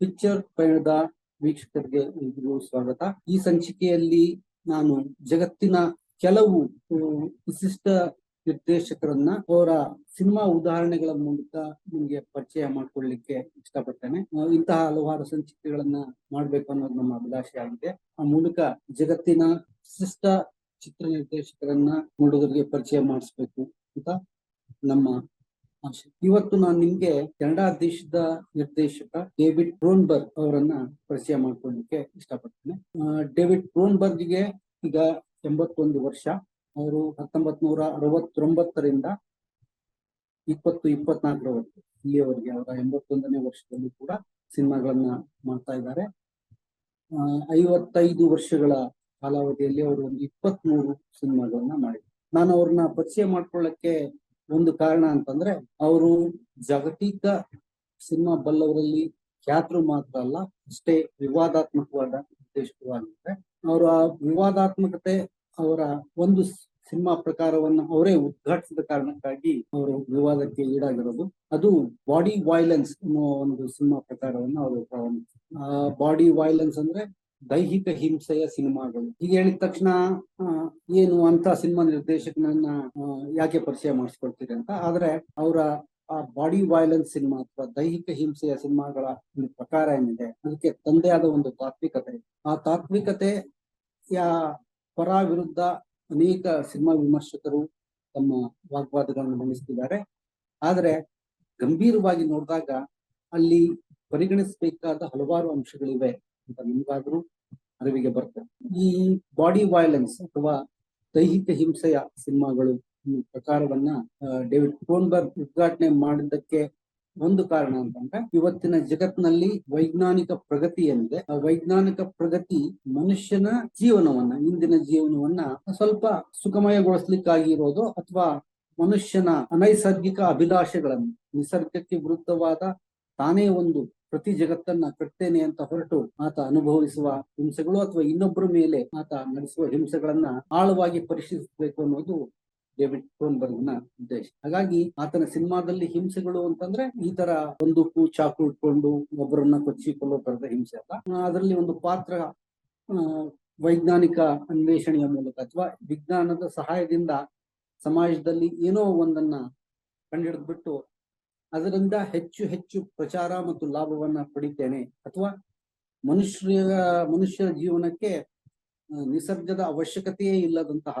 Picture ಪಯಣದ ವೀಕ್ಷಕರಿಗೆ ಎಲ್ರಿಗೂ ಸ್ವಾಗತ. ಈ ಸಂಚಿಕೆಯಲ್ಲಿ ನಾನು ಜಗತ್ತಿನ ಕೆಲವು ವಿಶಿಷ್ಟ ನಿರ್ದೇಶಕರನ್ನ ಅವರ ಸಿನಿಮಾ ಉದಾಹರಣೆಗಳ ಮೂಲಕ ನಿಮಗೆ ಪರಿಚಯ ಮಾಡ್ಕೊಳ್ಳಿಕ್ಕೆ ಇಷ್ಟಪಡ್ತೇನೆ. ಇಂತಹ ಹಲವಾರು ಸಂಚಿಕೆಗಳನ್ನ ಮಾಡ್ಬೇಕು ಅನ್ನೋದು ನಮ್ಮ ಅಭಿಲಾಷೆ ಆಗಿದೆ. ಆ ಮೂಲಕ ಜಗತ್ತಿನ ವಿಶಿಷ್ಟ ಚಿತ್ರ ನಿರ್ದೇಶಕರನ್ನ ನೋಡೋದರಿಗೆ ಪರಿಚಯ ಮಾಡಿಸ್ಬೇಕು ಅಂತ ನಮ್ಮ ಇವತ್ತು ನಾನು ನಿಮ್ಗೆ ಕೆನಡಾ ದೇಶದ ನಿರ್ದೇಶಕ ಡೇವಿಡ್ ಕ್ರೋನ್ಬರ್ಗ್ ಅವರನ್ನ ಪರಿಚಯ ಮಾಡ್ಕೊಳ್ಳಿಕ್ಕೆ ಇಷ್ಟಪಡ್ತೇನೆ. ಡೇವಿಡ್ ಕ್ರೋನ್ಬರ್ಗ್ಗೆ ಈಗ ಎಂಬತ್ತೊಂದು ವರ್ಷ. ಅವರು ಹತ್ತೊಂಬತ್ ನೂರ ಅರವತ್ತೊಂಬತ್ತರಿಂದ ಇಪ್ಪತ್ತು ಇಪ್ಪತ್ನಾಲ್ಕರವರೆಗೆ, ಇಲ್ಲಿಯವರೆಗೆ ಅವರ ಎಂಬತ್ತೊಂದನೇ ವರ್ಷದಲ್ಲಿ ಕೂಡ ಸಿನಿಮಾಗಳನ್ನ ಮಾಡ್ತಾ ಇದ್ದಾರೆ. ಐವತ್ತೈದು ವರ್ಷಗಳ ಕಾಲಾವಧಿಯಲ್ಲಿ ಅವರು ಒಂದು ಇಪ್ಪತ್ಮೂರು ಸಿನಿಮಾಗಳನ್ನ ಮಾಡಿದ್ದಾರೆ. ನಾನು ಅವ್ರನ್ನ ಪರಿಚಯ ಮಾಡ್ಕೊಳ್ಳಕ್ಕೆ ಒಂದು ಕಾರಣ ಅಂತಂದ್ರೆ ಅವರು ಜಾಗತಿಕ ಸಿನಿಮಾ ಬಲ್ಲವರಲ್ಲಿ ಖ್ಯಾತರು ಮಾತ್ರ ಅಲ್ಲ, ಅಷ್ಟೇ ವಿವಾದಾತ್ಮಕವಾದ ನಿರ್ದೇಶಕರು ಆಗಿದ್ದಾರೆ. ಅವರ ವಿವಾದಾತ್ಮಕತೆ ಅವರ ಒಂದು ಸಿನಿಮಾ ಪ್ರಕಾರವನ್ನು ಅವರೇ ಉದ್ಘಾಟಿಸಿದ ಕಾರಣಕ್ಕಾಗಿ ಅವರು ವಿವಾದಕ್ಕೆ ಈಡಾಗಿರೋದು. ಅದು ಬಾಡಿ ವೈಲೆನ್ಸ್ ಅನ್ನೋ ಒಂದು ಸಿನಿಮಾ ಪ್ರಕಾರವನ್ನು ಅವರು ಪ್ರಾರಂಭಿಸಿದ್ರು. ಬಾಡಿ ವೈಲೆನ್ಸ್ ಅಂದ್ರೆ ದೈಹಿಕ ಹಿಂಸೆಯ ಸಿನಿಮಾಗಳು. ಹೀಗೆ ಹೇಳಿದ ತಕ್ಷಣ ಏನು ಅಂತ ಸಿನಿಮಾ ನಿರ್ದೇಶಕನನ್ನ ಯಾಕೆ ಪರಿಚಯ ಮಾಡಿಸ್ಕೊಳ್ತೀರಿ ಅಂತ. ಆದ್ರೆ ಅವರ ಆ ಬಾಡಿ ವೈಲೆನ್ಸ್ ಸಿನಿಮಾ ಅಥವಾ ದೈಹಿಕ ಹಿಂಸೆಯ ಸಿನಿಮಾಗಳ ಒಂದು ಪ್ರಕಾರ ಏನಿದೆ, ಅದಕ್ಕೆ ತಂದೆ ಆದ ಒಂದು ತಾತ್ವಿಕತೆ. ಆ ತಾತ್ವಿಕತೆ ಪರ ವಿರುದ್ಧ ಅನೇಕ ಸಿನಿಮಾ ವಿಮರ್ಶಕರು ತಮ್ಮ ವಾಗ್ವಾದಗಳನ್ನು ಮಂಡಿಸ್ತಿದ್ದಾರೆ. ಆದರೆ ಗಂಭೀರವಾಗಿ ನೋಡಿದಾಗ ಅಲ್ಲಿ ಪರಿಗಣಿಸಬೇಕಾದ ಹಲವಾರು ಅಂಶಗಳಿವೆ. ಅಂತ ನಿಮಗಾದ್ರೂ ಅರಿವಿಗೆ ಬರ್ತದೆ ಈ ಬಾಡಿ ವೈಲೆನ್ಸ್ ಅಥವಾ ದೈಹಿಕ ಹಿಂಸೆಯ ಸಿನಿಮಾಗಳು ಪ್ರಕಾರವನ್ನ ಡೇವಿಡ್ ಕ್ರೋನ್ಬರ್ಗ್ ಉದ್ಘಾಟನೆ ಮಾಡಿದ್ದಕ್ಕೆ ಒಂದು ಕಾರಣ ಅಂತಂದ್ರೆ, ಇವತ್ತಿನ ಜಗತ್ನಲ್ಲಿ ವೈಜ್ಞಾನಿಕ ಪ್ರಗತಿ ಏನಿದೆ, ಆ ವೈಜ್ಞಾನಿಕ ಪ್ರಗತಿ ಮನುಷ್ಯನ ಜೀವನವನ್ನ, ಇಂದಿನ ಜೀವನವನ್ನ ಸ್ವಲ್ಪ ಸುಖಮಯಗೊಳಿಸ್ಲಿಕ್ಕಾಗಿರೋದು ಅಥವಾ ಮನುಷ್ಯನ ಅನೈಸರ್ಗಿಕ ಅಭಿಲಾಷೆಗಳನ್ನು, ನಿಸರ್ಗಕ್ಕೆ ವಿರುದ್ಧವಾದ ತಾನೇ ಒಂದು ಪ್ರತಿ ಜಗತ್ತನ್ನ ಕಟ್ತೇನೆ ಅಂತ ಹೊರಟು ಆತ ಅನುಭವಿಸುವ ಹಿಂಸೆಗಳು ಅಥವಾ ಇನ್ನೊಬ್ಬರ ಮೇಲೆ ಆತ ನಡೆಸುವ ಹಿಂಸೆಗಳನ್ನ ಆಳವಾಗಿ ಪರಿಶೀಲಿಸಬೇಕು ಅನ್ನೋದು ಡೇವಿಡ್ ಕ್ರೋನ್ಬರ್ಗ್ನ ಉದ್ದೇಶ. ಹಾಗಾಗಿ ಆತನ ಸಿನಿಮಾದಲ್ಲಿ ಹಿಂಸೆಗಳು ಅಂತಂದ್ರೆ ಈ ತರ ಬಂದೂಕು ಚಾಕು ಇಟ್ಕೊಂಡು ಒಬ್ಬರನ್ನ ಕೊಚ್ಚಿ ಕೊಲ್ಲೋ ತರದ ಹಿಂಸೆ ಅಲ್ಲ. ಅದರಲ್ಲಿ ಒಂದು ಪಾತ್ರ ವೈಜ್ಞಾನಿಕ ಅನ್ವೇಷಣೆಯ ಮೂಲಕ ಅಥವಾ ವಿಜ್ಞಾನದ ಸಹಾಯದಿಂದ ಸಮಾಜದಲ್ಲಿ ಏನೋ ಒಂದನ್ನ ಕಂಡಿಡಿದ್ಬಿಟ್ಟು ಅದರಿಂದ ಹೆಚ್ಚು ಹೆಚ್ಚು ಪ್ರಚಾರ ಮತ್ತು ಲಾಭವನ್ನ ಪಡಿತೇನೆ. ಅಥವಾ ಮನುಷ್ಯ ಮನುಷ್ಯರ ಜೀವನಕ್ಕೆ ನಿಸರ್ಗದ ಅವಶ್ಯಕತೆಯೇ ಇಲ್ಲದಂತಹ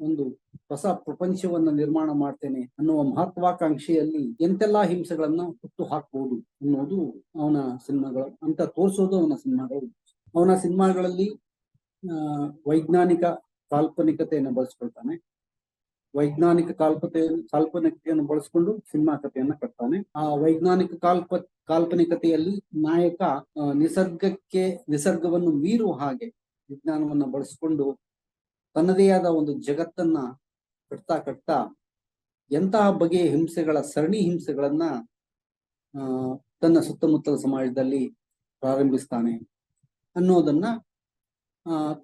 ಒಂದು ಹೊಸ ಪ್ರಪಂಚವನ್ನ ನಿರ್ಮಾಣ ಮಾಡ್ತೇನೆ ಅನ್ನುವ ಮಹತ್ವಾಕಾಂಕ್ಷೆಯಲ್ಲಿ ಎಂತೆಲ್ಲಾ ಹಿಂಸೆಗಳನ್ನ ಹುಟ್ಟು ಹಾಕಬಹುದು ಅನ್ನೋದು ಅವನ ಸಿನಿಮಾಗಳು, ಅಂತ ತೋರಿಸೋದು ಅವನ ಸಿನಿಮಾಗಳು. ಅವನ ಸಿನಿಮಾಗಳಲ್ಲಿ ವೈಜ್ಞಾನಿಕ ಕಾಲ್ಪನಿಕತೆಯನ್ನು ಬಳಸ್ಕೊಳ್ತಾನೆ. ವೈಜ್ಞಾನಿಕ ಕಾಲ್ಪತೆ, ಕಾಲ್ಪನಿಕತೆಯನ್ನು ಬಳಸಿಕೊಂಡು ಸಿನಿಮಾ ಕಥೆಯನ್ನ ಕಟ್ತಾನೆ. ಆ ವೈಜ್ಞಾನಿಕ ಕಾಲ್ಪ, ಕಾಲ್ಪನಿಕತೆಯಲ್ಲಿ ನಾಯಕ ನಿಸರ್ಗಕ್ಕೆ, ನಿಸರ್ಗವನ್ನು ಮೀರುವ ಹಾಗೆ ವಿಜ್ಞಾನವನ್ನ ಬಳಸಿಕೊಂಡು ತನ್ನದೇ ಆದ ಒಂದು ಜಗತ್ತನ್ನ ಕಟ್ತಾ ಕಟ್ತಾ ಎಂತಹ ಬಗೆಯ ಹಿಂಸೆಗಳ, ಸರಣಿ ಹಿಂಸೆಗಳನ್ನ ತನ್ನ ಸುತ್ತಮುತ್ತಲ ಸಮಾಜದಲ್ಲಿ ಪ್ರಾರಂಭಿಸ್ತಾನೆ ಅನ್ನೋದನ್ನ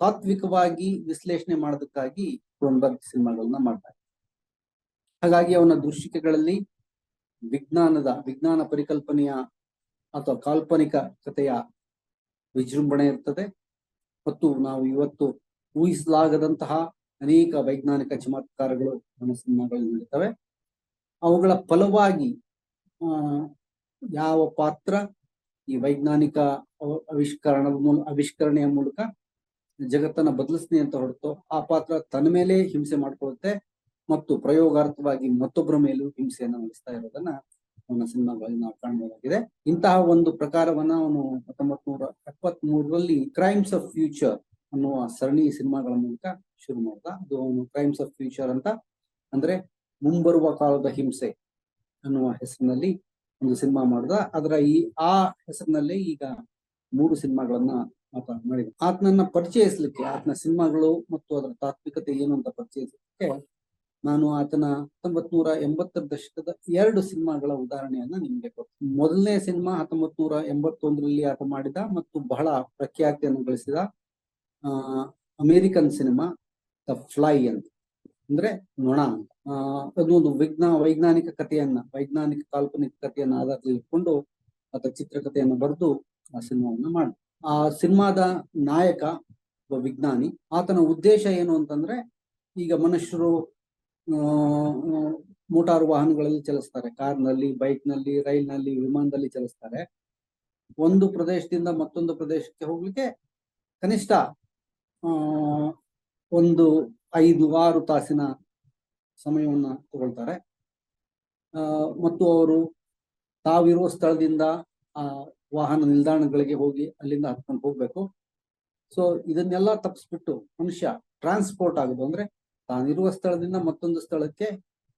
ತಾತ್ವಿಕವಾಗಿ ವಿಶ್ಲೇಷಣೆ ಮಾಡೋದಕ್ಕಾಗಿ ಕ್ರೋನ್ಬರ್ಗ್ ಸಿನಿಮಾಗಳನ್ನ ಮಾಡ್ತಾರೆ ಹಾಗಾಗಿ ಅವನ ದೃಶ್ಯಿಕೆಗಳಲ್ಲಿ ವಿಜ್ಞಾನದ, ವಿಜ್ಞಾನ ಪರಿಕಲ್ಪನೆಯ ಅಥವಾ ಕಾಲ್ಪನಿಕ ಕಥೆಯ ವಿಜೃಂಭಣೆ ಇರ್ತದೆ. ಮತ್ತು ನಾವು ಇವತ್ತು ಊಹಿಸಲಾಗದಂತಹ ಅನೇಕ ವೈಜ್ಞಾನಿಕ ಚಮತ್ಕಾರಗಳು ನಮ್ಮ ಸಿನಿಮಾಗಳಲ್ಲಿ ನಡೀತವೆ. ಅವುಗಳ ಫಲವಾಗಿ ಯಾವ ಪಾತ್ರ ಈ ವೈಜ್ಞಾನಿಕ ಅವ- ಆವಿಷ್ಕರಣದ ಮೂಲ ಆವಿಷ್ಕರಣೆಯ ಮೂಲಕ ಜಗತ್ತನ್ನ ಬದಲಿಸ್ತೀನಿ ಅಂತ ಹೊರತು ಆ ಪಾತ್ರ ತನ್ನ ಮೇಲೆ ಹಿಂಸೆ ಮಾಡ್ಕೊಳ್ಳುತ್ತೆ ಮತ್ತು ಪ್ರಯೋಗಾರ್ಥವಾಗಿ ಮತ್ತೊಬ್ಬರ ಮೇಲೂ ಹಿಂಸೆಯನ್ನು ನಡೆಸ್ತಾ ಇರೋದನ್ನ ಅವನ ಸಿನಿಮಾಗಳಲ್ಲಿ ನಾವು ಕಾಣಬಹುದಾಗಿದೆ ಇಂತಹ ಒಂದು ಪ್ರಕಾರವನ್ನ ಅವನು ಹತ್ತೊಂಬತ್ ನೂರ ಎಪ್ಪತ್ ಮೂರರಲ್ಲಿ ಕ್ರೈಮ್ಸ್ ಆಫ್ ಫ್ಯೂಚರ್ ಅನ್ನುವ ಸರಣಿ ಸಿನಿಮಾಗಳ ಮೂಲಕ ಶುರು ಮಾಡ್ದ. ಅದು ಅವನು ಕ್ರೈಮ್ಸ್ ಆಫ್ ಫ್ಯೂಚರ್ ಅಂತ, ಅಂದ್ರೆ ಮುಂಬರುವ ಕಾಲದ ಹಿಂಸೆ ಅನ್ನುವ ಹೆಸರಿನಲ್ಲಿ ಒಂದು ಸಿನಿಮಾ ಮಾಡಿದ. ಅದರ ಈ, ಆ ಹೆಸರಿನಲ್ಲೇ ಈಗ ಮೂರು ಸಿನಿಮಾಗಳನ್ನ ಆತ ಮಾಡಿದ ಆತನನ್ನ ಪರಿಚಯಿಸ್ಲಿಕ್ಕೆ ಆತನ ಸಿನಿಮಾಗಳು ಮತ್ತು ಅದರ ತಾತ್ವಿಕತೆ ಏನು ಅಂತ ಪರಿಚಯಿಸಲಿಕ್ಕೆ ನಾನು ಆತನ ಹತ್ತೊಂಬತ್ ನೂರ ಎಂಬತ್ತರ ದಶಕದ ಎರಡು ಸಿನಿಮಾಗಳ ಉದಾಹರಣೆಯನ್ನ ನಿಮ್ಗೆ ಕೊಡ್ತೀನಿ. ಮೊದಲನೇ ಸಿನಿಮಾ ಹತ್ತೊಂಬತ್ ನೂರ ಎಂಬತ್ತೊಂದರಲ್ಲಿ ಆತ ಮಾಡಿದ ಮತ್ತು ಬಹಳ ಪ್ರಖ್ಯಾತಿಯನ್ನು ಗಳಿಸಿದ ಅಮೇರಿಕನ್ ಸಿನಿಮಾ ದ ಫ್ಲೈ ಅಂತ. ಅಂದ್ರೆ ನೊಣ ಅಂತ. ಅದು ಅದೊಂದು ವಿಜ್ಞಾ, ವೈಜ್ಞಾನಿಕ ಕಥೆಯನ್ನ, ವೈಜ್ಞಾನಿಕ ಕಾಲ್ಪನಿಕ ಕಥೆಯನ್ನ ಆಧಾರದಲ್ಲಿ ಇಟ್ಕೊಂಡು ಆತ ಚಿತ್ರಕಥೆಯನ್ನು ಬರೆದು ಆ ಸಿನಿಮಾವನ್ನ ಮಾಡಿ ಆ ಸಿನಿಮಾದ ನಾಯಕ ಒಬ್ಬ ವಿಜ್ಞಾನಿ, ಆತನ ಉದ್ದೇಶ ಏನು ಅಂತಂದ್ರೆ ಈಗ ಮನುಷ್ಯರು ಮೋಟಾರು ವಾಹನಗಳಲ್ಲಿ ಚಲಿಸ್ತಾರೆ. ಕಾರ್ನಲ್ಲಿ, ಬೈಕ್ನಲ್ಲಿ, ರೈಲ್ನಲ್ಲಿ, ವಿಮಾನದಲ್ಲಿ ಚಲಿಸ್ತಾರೆ. ಒಂದು ಪ್ರದೇಶದಿಂದ ಮತ್ತೊಂದು ಪ್ರದೇಶಕ್ಕೆ ಹೋಗ್ಲಿಕ್ಕೆ ಕನಿಷ್ಠ ಒಂದು ಐದು, ಆರು ತಾಸಿನ ಸಮಯವನ್ನು ತಗೊಳ್ತಾರೆ. ಮತ್ತು ಅವರು ತಾವಿರುವ ಸ್ಥಳದಿಂದ, ಆ ವಾಹನ ನಿಲ್ದಾಣಗಳಿಗೆ ಹೋಗಿ ಅಲ್ಲಿಂದ ಹತ್ಕೊಂಡು ಹೋಗ್ಬೇಕು. ಸೊ ಇದನ್ನೆಲ್ಲ ತಪ್ಪಿಸ್ಬಿಟ್ಟು ಮನುಷ್ಯ ಟ್ರಾನ್ಸ್ಪೋರ್ಟ್ ಆಗುದು ಅಂದ್ರೆ ತಾನಿರುವ ಸ್ಥಳದಿಂದ ಮತ್ತೊಂದು ಸ್ಥಳಕ್ಕೆ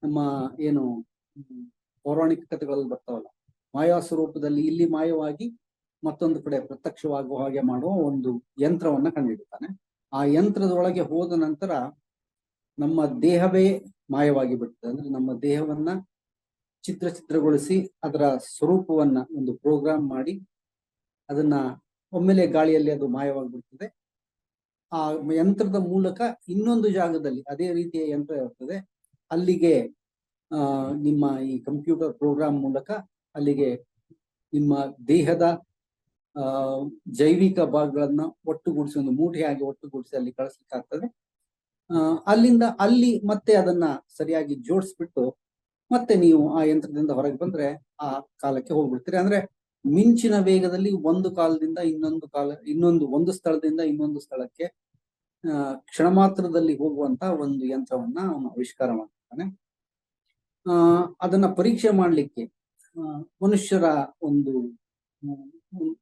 ನಮ್ಮ ಏನು ಪೌರಾಣಿಕ ಕಥೆಗಳಲ್ಲಿ ಬರ್ತಾವಲ್ಲ, ಮಾಯಾ ಸ್ವರೂಪದಲ್ಲಿ ಇಲ್ಲಿ ಮಾಯವಾಗಿ ಮತ್ತೊಂದು ಕಡೆ ಪ್ರತ್ಯಕ್ಷವಾಗುವ ಹಾಗೆ ಮಾಡುವ ಒಂದು ಯಂತ್ರವನ್ನ ಕಂಡುಹಿಡಿತಾನೆ. ಆ ಯಂತ್ರದೊಳಗೆ ಹೋದ ನಂತರ ನಮ್ಮ ದೇಹವೇ ಮಾಯವಾಗಿ ಬಿಡ್ತದೆ. ಅಂದ್ರೆ ನಮ್ಮ ದೇಹವನ್ನ ಚಿತ್ರ ಚಿತ್ರಗೊಳಿಸಿ ಅದರ ಸ್ವರೂಪವನ್ನ ಒಂದು ಪ್ರೋಗ್ರಾಮ್ ಮಾಡಿ ಅದನ್ನ ಒಮ್ಮೆಲೆ ಗಾಳಿಯಲ್ಲಿ ಅದು ಮಾಯವಾಗಿಬಿಡ್ತದೆ. ಆ ಯಂತ್ರದ ಮೂಲಕ ಇನ್ನೊಂದು ಜಾಗದಲ್ಲಿ ಅದೇ ರೀತಿಯ ಯಂತ್ರ ಇರ್ತದೆ. ಅಲ್ಲಿಗೆ ನಿಮ್ಮ ಈ ಕಂಪ್ಯೂಟರ್ ಪ್ರೋಗ್ರಾಮ್ ಮೂಲಕ ಅಲ್ಲಿಗೆ ನಿಮ್ಮ ದೇಹದ ಜೈವಿಕ ಭಾಗಗಳನ್ನ ಒಟ್ಟುಗೂಡಿಸಿ ಒಂದು ಮೂಟೆಯಾಗಿ ಒಟ್ಟುಗೂಡಿಸಿ ಅಲ್ಲಿ ಕಳಿಸ್ಲಿಕ್ಕೆ ಆಗ್ತದೆ ಆ, ಅಲ್ಲಿಂದ ಅಲ್ಲಿ ಮತ್ತೆ ಅದನ್ನ ಸರಿಯಾಗಿ ಜೋಡಿಸ್ಬಿಟ್ಟು ಮತ್ತೆ ನೀವು ಆ ಯಂತ್ರದಿಂದ ಹೊರಗೆ ಬಂದ್ರೆ ಆ ಕಾಲಕ್ಕೆ ಹೋಗ್ಬಿಡ್ತೀರಿ. ಅಂದ್ರೆ ಮಿಂಚಿನ ವೇಗದಲ್ಲಿ ಒಂದು ಕಾಲದಿಂದ ಇನ್ನೊಂದು ಕಾಲ ಇನ್ನೊಂದು ಒಂದು ಸ್ಥಳದಿಂದ ಇನ್ನೊಂದು ಸ್ಥಳಕ್ಕೆ ಕ್ಷಣ ಮಾತ್ರದಲ್ಲಿ ಹೋಗುವಂತ ಒಂದು ಯಂತ್ರವನ್ನ ಅವನು ಆವಿಷ್ಕಾರ ಮಾಡ್ತಾನೆ ಆ ಅದನ್ನ ಪರೀಕ್ಷೆ ಮಾಡ್ಲಿಕ್ಕೆ ಮನುಷ್ಯರ ಒಂದು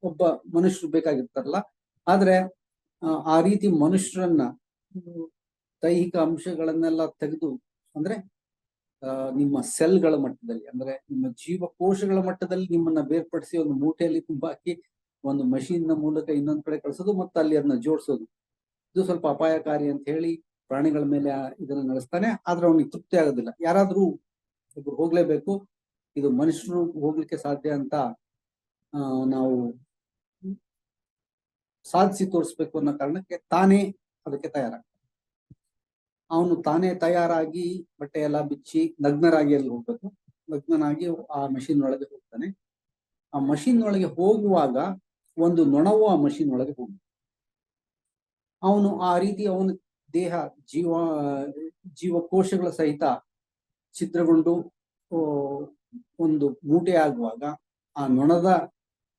ಒಬ್ಬ ಮನುಷ್ಯರು ಬೇಕಾಗಿರ್ತಾರಲ್ಲ. ಆದ್ರೆ ಆ, ರೀತಿ ಮನುಷ್ಯರನ್ನ ದೈಹಿಕ ಅಂಶಗಳನ್ನೆಲ್ಲ ತೆಗೆದು ಅಂದ್ರೆ ನಿಮ್ಮ ಸೆಲ್ಗಳ ಮಟ್ಟದಲ್ಲಿ, ಅಂದ್ರೆ ನಿಮ್ಮ ಜೀವಕೋಶಗಳ ಮಟ್ಟದಲ್ಲಿ ನಿಮ್ಮನ್ನ ಬೇರ್ಪಡಿಸಿ ಒಂದು ಮೂಟೆಯಲ್ಲಿ ತುಂಬಾಕಿ ಒಂದು ಮಷೀನ್ನ ಮೂಲಕ ಇನ್ನೊಂದ್ ಕಡೆ ಕಳಿಸೋದು ಮತ್ತೆ ಅಲ್ಲಿ ಅದನ್ನ ಜೋಡಿಸೋದು. ಇದು ಸ್ವಲ್ಪ ಅಪಾಯಕಾರಿ ಅಂತ ಹೇಳಿ ಪ್ರಾಣಿಗಳ ಮೇಲೆ ಇದನ್ನ ನಡೆಸ್ತಾನೆ, ಆದ್ರೆ ಅವನಿಗೆ ತೃಪ್ತಿ ಆಗೋದಿಲ್ಲ. ಯಾರಾದ್ರೂ ಒಬ್ರು ಹೋಗ್ಲೇಬೇಕು, ಇದು ಮನುಷ್ಯರು ಹೋಗ್ಲಿಕ್ಕೆ ಸಾಧ್ಯ ಅಂತ ನಾವು ಸಾಧಿಸಿ ತೋರಿಸ್ಬೇಕು ಅನ್ನೋ ಕಾರಣಕ್ಕೆ ತಾನೇ ಅದಕ್ಕೆ ತಯಾರಾಗ್ತಾನೆ ಅವನು ತಾನೇ ತಯಾರಾಗಿ ಬಟ್ಟೆ ಎಲ್ಲ ಬಿಚ್ಚಿ ನಗ್ನರಾಗಿ ಅಲ್ಲಿ ಹೋಗ್ಬೇಕು. ನಗ್ನನಾಗಿ ಆ ಮಷಿನ್ ಒಳಗೆ ಹೋಗ್ತಾನೆ. ಆ ಮಷಿನ್ ಒಳಗೆ ಹೋಗುವಾಗ ಒಂದು ನೊಣವು ಆ ಮಷಿನ್ ಒಳಗೆ ಹೋಗ್ಬೇಕು ಅವನು ಆ ರೀತಿ ಅವನ ದೇಹ ಜೀವ ಜೀವಕೋಶಗಳ ಸಹಿತ ಚಿತ್ರಗೊಂಡು ಆ, ಒಂದು ಮೂಟೆ ಆಗುವಾಗ ಆ ನೊಣದ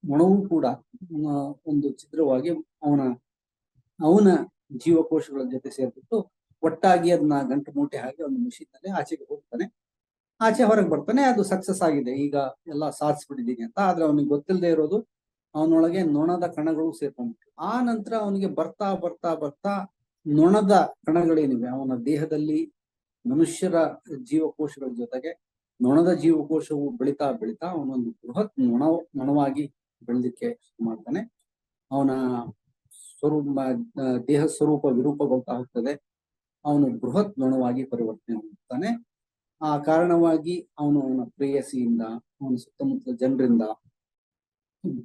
ನೊಣವೂ ಕೂಡ ಒಂದು ಚಿತ್ರವಾಗಿ ಅವನ ಅವನ ಜೀವಕೋಶಗಳ ಜೊತೆ ಸೇರ್ಬಿಟ್ಟು ಒಟ್ಟಾಗಿ ಅದನ್ನ ಗಂಟು ಮೂಟೆ ಹಾಕಿ ಒಂದು ಮಿಷಿನ್ನಲ್ಲಿ ಆಚೆಗೆ ಹೋಗ್ತಾನೆ. ಆಚೆ ಹೊರಗೆ ಬರ್ತಾನೆ, ಅದು ಸಕ್ಸಸ್ ಆಗಿದೆ. ಈಗ ಎಲ್ಲ ಸಾಧಿಸ್ಬಿಟ್ಟಿದ್ದೀನಿ ಅಂತ. ಆದ್ರೆ ಅವನಿಗೆ ಗೊತ್ತಿಲ್ಲದೆ ಇರೋದು, ಅವನೊಳಗೆ ನೊಣದ ಕಣಗಳು ಸೇರ್ಕೊಂಡ್ಬಿಟ್ಟು ಆ ನಂತರ ಅವನಿಗೆ ಬರ್ತಾ ಬರ್ತಾ ಬರ್ತಾ ನೊಣದ ಕಣಗಳೇನಿವೆ? ಅವನ ದೇಹದಲ್ಲಿ ಮನುಷ್ಯರ ಜೀವಕೋಶಗಳ ಜೊತೆಗೆ ನೊಣದ ಜೀವಕೋಶವು ಬೆಳಿತಾ ಬೆಳಿತಾ ಅವನೊಂದು ಬೃಹತ್ ನೊಣ, ನೊಣವಾಗಿ ಬೆಳೆದಿಕ್ಕೆ ಶುರು ಮಾಡ್ತಾನೆ. ಅವನ ಸ್ವರೂಪ ದೇಹ ಸ್ವರೂಪ ವಿರೂಪಗೊಳ್ತಾ ಹೋಗ್ತದೆ. ಅವನು ಬೃಹತ್ ನೊಣವಾಗಿ ಪರಿವರ್ತನೆ ಹೊಂದುತ್ತಾನೆ ಆ ಕಾರಣವಾಗಿ ಅವನು ಅವನ ಪ್ರೇಯಸಿಯಿಂದ, ಅವನ ಸುತ್ತಮುತ್ತಲ ಜನರಿಂದ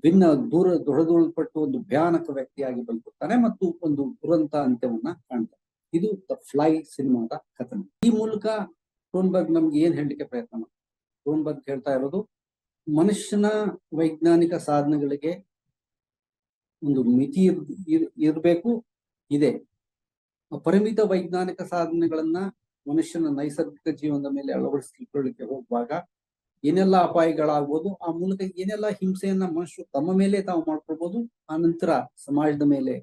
ಭಿನ್ನ ದೂರ ದೊಡದೊಳಪಟ್ಟು ಒಂದು ಭಯಾನಕ ವ್ಯಕ್ತಿಯಾಗಿ ಬದುಕುತ್ತಾನೆ ಮತ್ತು ಒಂದು ದುರಂತ ಅಂತ್ಯವನ್ನ ಕಾಣ್ತಾನೆ. ಇದು ದ ಫ್ಲೈ ಸಿನಿಮಾದ ಕಥನ. ಈ ಮೂಲಕ ಟೋನ್ಬರ್ಗ್ ನಮ್ಗೆ ಏನ್ ಹೇಳಲಿಕ್ಕೆ ಪ್ರಯತ್ನ ಮಾಡ್ತಾರೆ ಟೋನ್ಬರ್ಗ್ ಹೇಳ್ತಾ ಇರೋದು, ಮನುಷ್ಯನ ವೈಜ್ಞಾನಿಕ ಸಾಧನೆಗಳಿಗೆ ಒಂದು ಮಿತಿ ಇರ್- ಇರ್ಬೇಕು, ಇದೆ. ಪರಿಮಿತ ವೈಜ್ಞಾನಿಕ ಸಾಧನೆಗಳನ್ನ ಮನುಷ್ಯನ ನೈಸರ್ಗಿಕ ಜೀವನದ ಮೇಲೆ ಅಳವಡಿಸಿಕೊಳ್ಳಿಕ್ಕೆ ಹೋಗುವಾಗ ಏನೆಲ್ಲ ಅಪಾಯಗಳಾಗ್ಬೋದು, ಆ ಮೂಲಕ ಏನೆಲ್ಲ ಹಿಂಸೆಯನ್ನ ಮನುಷ್ಯರು ತಮ್ಮ ಮೇಲೆ ತಾವು ಮಾಡ್ಕೊಳ್ಬೋದು, ಆ ನಂತರ ಸಮಾಜದ ಮೇಲೆ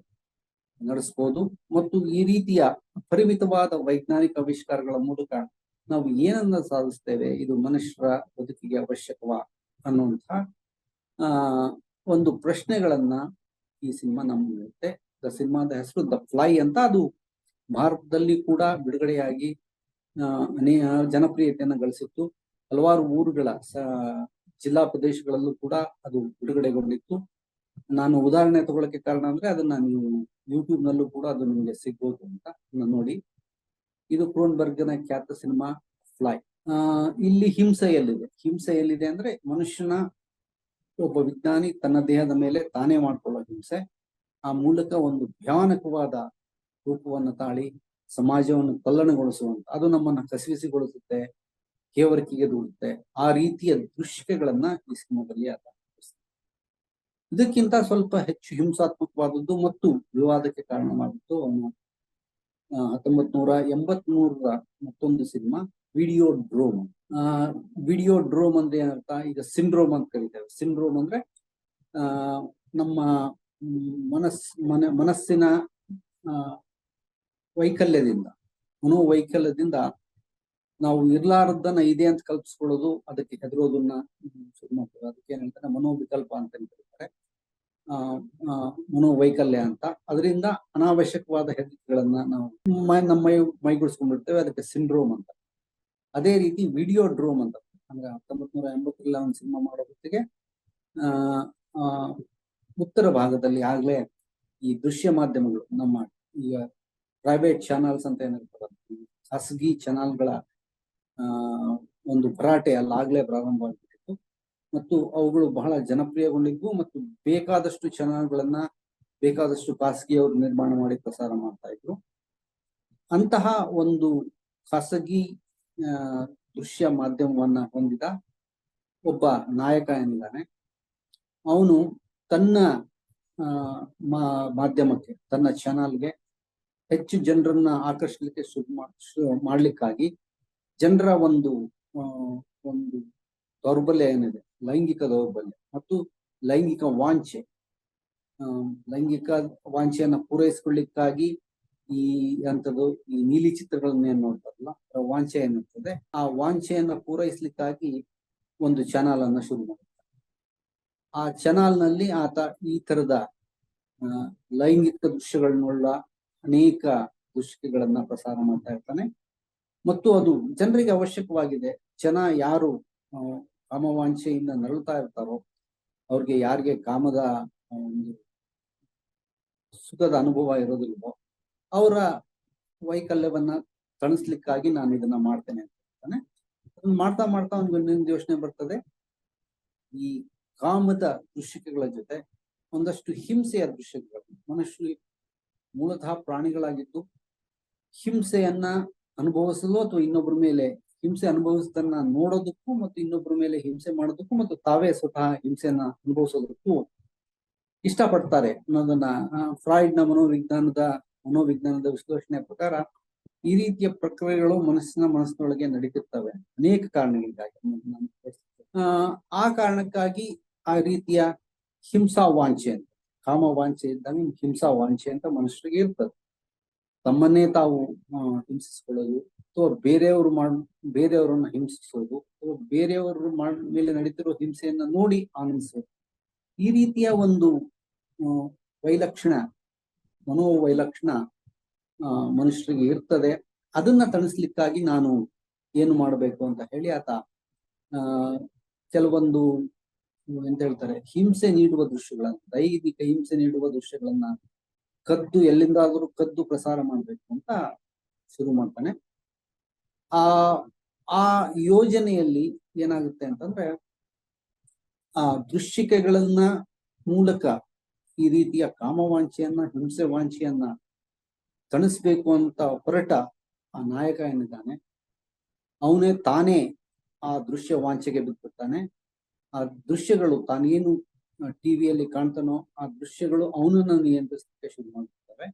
ನಡೆಸ್ಬೋದು. ಮತ್ತು ಈ ರೀತಿಯ ಪರಿಮಿತವಾದ ವೈಜ್ಞಾನಿಕ ಆವಿಷ್ಕಾರಗಳ ಮೂಲಕ ನಾವು ಏನನ್ನ ಸಾಧಿಸ್ತೇವೆ, ಇದು ಮನುಷ್ಯರ ಬದುಕಿಗೆ ಅವಶ್ಯಕವಾ ಅನ್ನುವಂತಹ ಆ, ಒಂದು ಪ್ರಶ್ನೆಗಳನ್ನ ಈ ಸಿನಿಮಾ ನಮ್ಮ ಸಿನಿಮಾದ ಹೆಸರು ದ ಫ್ಲೈ ಅಂತ ಅದು ಭಾರತದಲ್ಲಿ ಕೂಡ ಬಿಡುಗಡೆಯಾಗಿ ಜನಪ್ರಿಯತೆಯನ್ನು ಗಳಿಸಿತ್ತು. ಹಲವಾರು ಊರುಗಳ ಜಿಲ್ಲಾ ಪ್ರದೇಶಗಳಲ್ಲೂ ಕೂಡ ಅದು ಬಿಡುಗಡೆಗೊಂಡಿತ್ತು. ನಾನು ಉದಾಹರಣೆ ತಗೊಳಕ್ಕೆ ಕಾರಣ ಅಂದ್ರೆ ಅದನ್ನ ನೀವು ಯೂಟ್ಯೂಬ್ ನಲ್ಲೂ ಕೂಡ ಅದು ನಿಮಗೆ ಸಿಗ್ಬೋದು ಅಂತ ನೋಡಿ. ಇದು ಕ್ರೋನ್ಬರ್ಗ್ನ ಖ್ಯಾತ ಸಿನಿಮಾ ಫ್ಲೈ. ಇಲ್ಲಿ ಹಿಂಸೆ ಎಲ್ಲಿದೆ? ಹಿಂಸೆ ಎಲ್ಲಿದೆ ಅಂದ್ರೆ ಮನುಷ್ಯನ ಒಬ್ಬ ವಿಜ್ಞಾನಿ ತನ್ನ ದೇಹದ ಮೇಲೆ ತಾನೇ ಮಾಡ್ಕೊಳ್ಳೋ ಹಿಂಸೆ. ಆ ಮೂಲಕ ಒಂದು ಭಯಾನಕವಾದ ರೂಪವನ್ನು ತಾಳಿ ಸಮಾಜವನ್ನು ಕಲ್ಲಣಗೊಳಿಸುವಂತ ಅದು ನಮ್ಮನ್ನ ಕಸಿವಿಸಿಗೊಳಿಸುತ್ತೆ ಕೇವರಿಕೆಗೆ ದೂಡುತ್ತೆ. ಆ ರೀತಿಯ ದೃಶ್ಯಗಳನ್ನ ಈ ಸಿನಿಮಾದಲ್ಲಿ ಆತ ಇದಕ್ಕಿಂತ ಸ್ವಲ್ಪ ಹೆಚ್ಚು ಹಿಂಸಾತ್ಮಕವಾದದ್ದು ಮತ್ತು ವಿವಾದಕ್ಕೆ ಕಾರಣವಾದದ್ದು ಅವನು ಹತ್ತೊಂಬತ್ ನೂರ ಎಂಬತ್ ಮೂರರ ಮತ್ತೊಂದು ಸಿನಿಮಾ, ವಿಡಿಯೋ ಡ್ರೋಮ್. ಆ, ವಿಡಿಯೋ ಡ್ರೋಮ್ ಅಂದ್ರೆ ಏನರ್ಥ ಈಗ ಸಿಂಡ್ರೋಮ್ ಅಂತ ಕರೀತಾರೆ. ಸಿಂಡ್ರೋಮ್ ಅಂದ್ರೆ, ಆ, ನಮ್ಮ ಮನಸ್, ಮನ, ಮನಸ್ಸಿನ ವೈಕಲ್ಯದಿಂದ ಮನೋವೈಕಲ್ಯದಿಂದ ನಾವು ಇರ್ಲಾರದನ್ನ ಇದೆ ಅಂತ ಕಲ್ಪಿಸ್ಕೊಳ್ಳೋದು ಅದಕ್ಕೆ ಹೆದರೋದನ್ನ ಶುರು ಮಾಡ್ತಾರೆ ಅದಕ್ಕೆ ಏನ್ ಹೇಳ್ತಾರೆ ಮನೋವಿಕಲ್ಪ ಅಂತ ಕರೀತಾರೆ ಆ ಮನೋ ಮನೋವೈಕಲ್ಯ ಅಂತ. ಅದರಿಂದ ಅನಾವಶ್ಯಕವಾದ ಹೆದರಿಕೆಗಳನ್ನ ನಾವು ನಮ್ಮ ಮೈ ಅದಕ್ಕೆ ಸಿಂಡ್ರೋಮ್ ಅಂತ. ಅದೇ ರೀತಿ ವಿಡಿಯೋ ಡ್ರೋಮ್ ಅಂತ. ಅಂದ್ರೆ ಹತ್ತೊಂಬತ್ ನೂರ ಎಂಬತ್ತರಲ್ಲಿ ಒಂದು ಸಿನಿಮಾ ಮಾಡೋ ಹೊತ್ತಿಗೆ ಆ, ಉತ್ತರ ಭಾಗದಲ್ಲಿ ಆಗ್ಲೇ ಈ ದೃಶ್ಯ ಮಾಧ್ಯಮಗಳು ನಮ್ಮ ಈಗ ಪ್ರೈವೇಟ್ ಚಾನಲ್ಸ್ ಅಂತ ಏನಿರ್ತದೆ, ಖಾಸಗಿ ಚಾನಲ್ಗಳ ಒಂದು ಭರಾಟೆ ಅಲ್ಲಾಗಲೇ ಪ್ರಾರಂಭವಾಗಿತ್ತು ಮತ್ತು ಅವುಗಳು ಬಹಳ ಜನಪ್ರಿಯಗೊಂಡಿದ್ವು ಮತ್ತು ಬೇಕಾದಷ್ಟು ಚಾನಲ್ಗಳನ್ನ ಬೇಕಾದಷ್ಟು ಖಾಸಗಿಯವರು ನಿರ್ಮಾಣ ಮಾಡಿ ಪ್ರಸಾರ ಮಾಡ್ತಾ ಇದ್ರು. ಅಂತಹ ಒಂದು ಖಾಸಗಿ ದೃಶ್ಯ ಮಾಧ್ಯಮವನ್ನ ಹೊಂದಿದ ಒಬ್ಬ ನಾಯಕ ಏನಿದ್ದಾನೆ, ಅವನು ತನ್ನ ಮಾಧ್ಯಮಕ್ಕೆ, ತನ್ನ ಚಾನಲ್ಗೆ ಹೆಚ್ಚು ಜನರನ್ನ ಆಕರ್ಷಿಸಲಿಕ್ಕೆ ಶುರು ಮಾಡ್ಲಿಕ್ಕಾಗಿ ಜನರ ಒಂದು ಒಂದು ದೌರ್ಬಲ್ಯ ಏನಿದೆ? ಲೈಂಗಿಕ ದೌರ್ಬಲ್ಯ ಮತ್ತು ಲೈಂಗಿಕ ವಾಂಛೆ. ಲೈಂಗಿಕ ವಾಂಚೆಯನ್ನ ಪೂರೈಸಿಕೊಳ್ಳಿಕ್ಕಾಗಿ ಈ ಅಂಥದ್ದು, ಈ ನೀಲಿ ಚಿತ್ರಗಳನ್ನ ಏನ್ ನೋಡ್ತಾರಲ್ಲ ವಾಂಛೆ ಏನಿರ್ತದೆ, ಆ ವಾಂಛೆಯನ್ನ ಪೂರೈಸ್ಲಿಕ್ಕಾಗಿ ಒಂದು ಚಾನಲ್ ಅನ್ನ ಶುರು ಮಾಡ್ತಾರೆ. ಆ ಚಾನಲ್ನಲ್ಲಿ ಆತ ಈ ತರದ ಲೈಂಗಿಕ ದೃಶ್ಯಗಳನ್ನುಳ್ಳ ಅನೇಕ ಪುಸ್ತಕಗಳನ್ನ ಪ್ರಸಾರ ಮಾಡ್ತಾ ಇರ್ತಾನೆ. ಮತ್ತು ಅದು ಜನರಿಗೆ ಅವಶ್ಯಕವಾಗಿದೆ. ಜನ ಯಾರು ಕಾಮವಾಂಛೆಯಿಂದ ನರಳುತ್ತಾ ಇರ್ತಾರೋ, ಅವ್ರಿಗೆ ಯಾರಿಗೆ ಕಾಮದ ಒಂದು ಸುಖದ ಅನುಭವ ಇರೋದಿಲ್ವೋ, ಅವರ ವೈಕಲ್ಯವನ್ನ ತಣಿಸ್ಲಿಕ್ಕಾಗಿ ನಾನು ಇದನ್ನ ಮಾಡ್ತೇನೆ ಅಂತ ಹೇಳ್ತಾನೆ. ಅದನ್ನ ಮಾಡ್ತಾ ಮಾಡ್ತಾ ಒಂದು ಇನ್ನೊಂದು ಯೋಚನೆ ಬರ್ತದೆ. ಈ ಕಾಮದ ದೃಶ್ಯಗಳ ಜೊತೆ ಒಂದಷ್ಟು ಹಿಂಸೆಯ ದೃಶ್ಯಗಳು, ಮನುಷ್ಯ ಮೂಲತಃ ಪ್ರಾಣಿಗಳಾಗಿದ್ದು ಹಿಂಸೆಯನ್ನ ಅನುಭವಿಸಲು ಅಥವಾ ಇನ್ನೊಬ್ಬರ ಮೇಲೆ ಹಿಂಸೆ ಅನುಭವಿಸದನ್ನ ನೋಡೋದಕ್ಕೂ ಮತ್ತು ಇನ್ನೊಬ್ಬರ ಮೇಲೆ ಹಿಂಸೆ ಮಾಡೋದಕ್ಕೂ ಮತ್ತು ತಾವೇ ಸ್ವತಃ ಹಿಂಸೆಯನ್ನ ಅನುಭವಿಸೋದಕ್ಕೂ ಇಷ್ಟಪಡ್ತಾರೆ ಅನ್ನೋದನ್ನ ಆ, ಫ್ರಾಯ್ಡ್ನ ಮನೋವಿಜ್ಞಾನದ ಮನೋವಿಜ್ಞಾನದ ವಿಶ್ಲೇಷಣೆ ಪ್ರಕಾರ ಈ ರೀತಿಯ ಪ್ರಕ್ರಿಯೆಗಳು ಮನಸ್ಸಿನ ಮನಸ್ಸಿನೊಳಗೆ ನಡೀತಿರ್ತವೆ ಅನೇಕ ಕಾರಣಗಳಿಗಾಗಿ. ಆ ಕಾರಣಕ್ಕಾಗಿ ಆ ರೀತಿಯ ಹಿಂಸಾ ವಾಂಚೆ ಕಾಮ ವಾಂಚೆ ಇದ್ದಾಗ ಹಿಂಸಾ ವಾಂಚೆ ಅಂತ ಮನುಷ್ಯರಿಗೆ ಇರ್ತದೆ. ತಮ್ಮನ್ನೇ ತಾವು ಹಿಂಸಿಸಿಕೊಳ್ಳೋದು ಅಥವಾ ಬೇರೆಯವರು ಮಾಡ್, ಬೇರೆಯವರನ್ನ ಹಿಂಸಿಸೋದು ಅಥವಾ ಬೇರೆಯವರು ಮೇಲೆ ನಡೀತಿರೋ ಹಿಂಸೆಯನ್ನ ನೋಡಿ ಆನಂದಿಸೋದು. ಈ ರೀತಿಯ ಒಂದು ವೈಲಕ್ಷಣ, ಮನೋವೈಲಕ್ಷಣ ವೈಲಕ್ಷಣ ಮನುಷ್ಯರಿಗೆ ಇರ್ತದೆ. ಅದನ್ನ ತಣಿಸ್ಲಿಕ್ಕಾಗಿ ನಾನು ಏನು ಮಾಡಬೇಕು ಅಂತ ಹೇಳಿ ಆತ ಕೆಲವೊಂದು ಎಂತ ಹೇಳ್ತಾರೆ. ಹಿಂಸೆ ನೀಡುವ ದೃಶ್ಯಗಳನ್ನ, ದೈಹಿಕ ಹಿಂಸೆ ನೀಡುವ ದೃಶ್ಯಗಳನ್ನ ಕದ್ದು ಎಲ್ಲಿಂದಾದರೂ ಕದ್ದು ಪ್ರಸಾರ ಮಾಡ್ಬೇಕು ಅಂತ ಶುರು ಮಾಡ್ತಾನೆ. ಆ ಆ ಯೋಜನೆಯಲ್ಲಿ ಏನಾಗುತ್ತೆ ಅಂತಂದ್ರೆ, ಆ ದೃಶ್ಯಿಕೆಗಳನ್ನ ಮೂಲಕ ಈ ರೀತಿಯ ಕಾಮವಾಂಛೆಯನ್ನ, ಹಿಂಸೆ ವಾಂಛೆಯನ್ನ ತಣಿಸ್ಬೇಕು ಅಂತ ಹೊರಟ ಆ ನಾಯಕ ಏನಿದ್ದಾನೆ, ಅವನೇ ತಾನೇ ಆ ದೃಶ್ಯ ವಾಂಛೆಗೆ ಬಿದ್ದುಬಿಡ್ತಾನೆ ಆ ದೃಶ್ಯಗಳು ತಾನೇನು ಟಿವಿಯಲ್ಲಿ ಕಾಣ್ತಾನೋ ಆ ದೃಶ್ಯಗಳು ಅವನನ್ನ ನಿಯಂತ್ರಿಸಲಿಕ್ಕೆ ಶುರು ಮಾಡ್ತಾರೆ